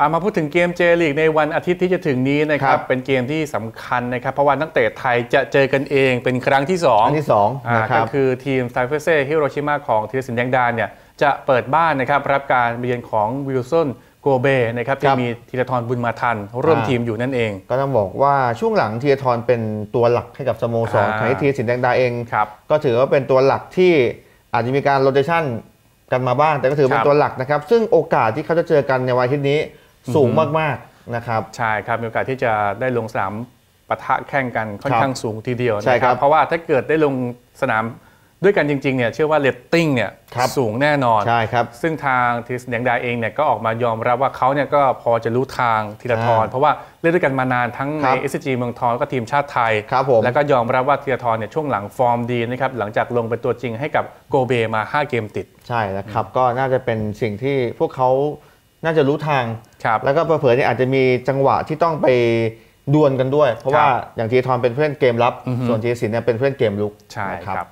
อามาพูดถึงเกมเจลีกในวันอาทิตย์ที่จะถึงนี้นะครัครับบเป็นเกมที่สำคัญนะครับ เพราะว่านักเตะไทยจะเจอกันเองเป็นครั้งที่2อันที่สองอ่านะคก็รับคือทีมไซเฟเซ่ฮิโรชิมาของธีรศิลป์แดงดาเนี่ยจะเปิดบ้านนะครับรับการเยือนของวิลสันโกเบนะครับคที่รับมีธีรทรบุญมาทันร่วมอ่าทีมอยู่นั่นเอง ก็ต้องบอกว่าช่วงหลังเทียทรเป็นตัวหลักให้กับสโมสรอ่าขณะที่ทีสินแดงดาเองครับก็ถือว่าเป็นตัวหลักที่อาจจะมีการโรเตชันกันมาบ้างแต่ก็ถือเป็ครันบตัวหลักนะครับซึ่งโอกาสที่เขาจะเจอกันในวันอาทิตย์นี้ สูงมากๆนะครับใช่ครับมีโอกาสที่จะได้ลงสนามปะทะแข่งกันค่อนครับข้างสูงทีเดียวใช่นะคครัรับบเพราะว่าถ้าเกิดได้ลงสนามด้วยกันจริงๆเนี่ยเชื่อว่าเรตติ้งเนี่ยครับสูงแน่นอนใช่ครับซึ่งทางทีมแดงดาเองเนี่ยก็ออกมายอมรับว่าเขาเนี่ยก็พอจะรู้ทางธีรทรอ่าเพราะว่าเล่นด้วยกันมานานทั้งคในรับ SCG เมืองทองแล้วก็ทีมชาติไทยครับผมแล้วก็ยอมรับว่าธีรทรเนี่ยช่วงหลังฟอร์มดีนะครับหลังจากลงเป็นตัวจริงให้กับโกเบมา 5 เกมติด ใช่นะครับก็น่าจะเป็นสิ่งที่พวกเขา น่าจะรู้ทางครับแล้วก็เผลอๆเนี่ยอาจจะมีจังหวะที่ต้องไปดวลกันด้วย เพราะว่าอย่างทีทรเป็นเพื่อนเกมรับอือฮึส่วนทีสินเนี่ยเป็นเพื่อนเกมลุกใช่นะครับครับ